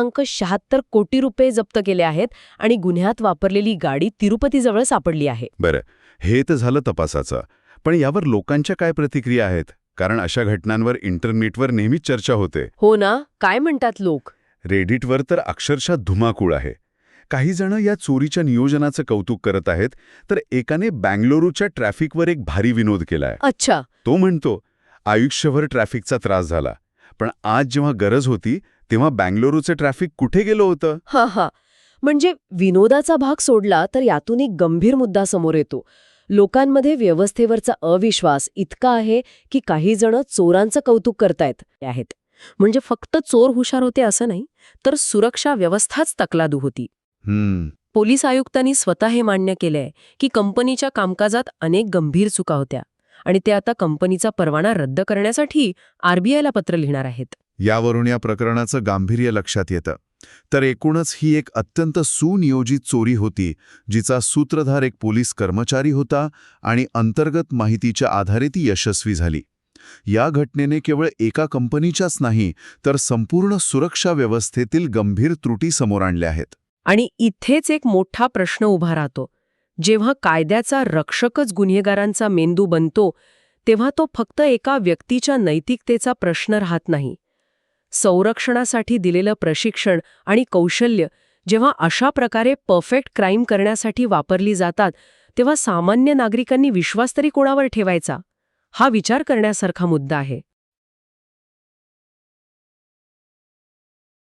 अंक शहात्तर कोटी रुपये जप्त केले आहेत आणि गुन्ह्यात वापरलेली गाडी तिरुपतीजवळ सापडली आहे. बरं हे तर झालं तपासाचं. पण यावर लोकांच्या काय प्रतिक्रिया आहेत? कारण अशा घटनांवर इंटरनेटवर नेहमीच चर्चा होते. हो ना? काय म्हणतात लोक? रेडिटवर तर अक्षरशः धुमाकूळ आहे. काही जण या चोरीच्या नियोजनाचं कौतुक करत आहेत तर एकाने बँगलोरूच्या ट्रॅफिकवर एक भारी विनोद केलाय. अच्छा. तो म्हणतो आयुष्यभर ट्रॅफिकचा त्रास झाला. पण आज जेव्हा गरज होती तेव्हा बँगलोरूचं ट्रॅफिक कुठे गेलं होतं? हा हा. म्हणजे विनोदाचा भाग सोडला तर यातून एक गंभीर मुद्दा समोर येतो. लोकांमध्ये व्यवस्थेवरचा अविश्वास इतका आहे की काही जण चोरांचं कौतुक करतायत आहेत. म्हणजे फक्त चोर हुशार होते असं नाही तर सुरक्षा व्यवस्थाच तकलादू होती. पोलीस आयुक्तांनी स्वतः हे मान्य केलंय की कंपनीच्या कामकाजात अनेक गंभीर चुका होत्या आणि ते आता कंपनीचा परवाना रद्द करण्यासाठी आरबीआयला पत्र लिहिणार आहेत. यावरून या प्रकरणाचं गांभीर्य लक्षात येतं. तर एकूणच ही एक अत्यंत सुनियोजित चोरी होती जिचा सूत्रधार एक पोलीस कर्मचारी होता आणि अंतर्गत माहितीच्या आधारे ती यशस्वी झाली. या घटनेने केवळ एका कंपनीच्याच नाही तर संपूर्ण सुरक्षा व्यवस्थेतील गंभीर त्रुटी समोर आणल्या आहेत. आणि इथेच एक मोठा प्रश्न उभा राहतो. जेव्हा कायद्याचा रक्षकच गुन्हेगारांचा मेंदू बनतो तेव्हा तो फक्त एका व्यक्तीच्या नैतिकतेचा प्रश्न राहत नाही. संरक्षणासाठी दिलेलं प्रशिक्षण आणि कौशल्य जेव्हा अशा प्रकारे परफेक्ट क्राईम करण्यासाठी वापरली जातात तेव्हा सामान्य नागरिकांनी विश्वास तरी कोणावर ठेवायचा? हा विचार करण्यासारखा मुद्दा आहे.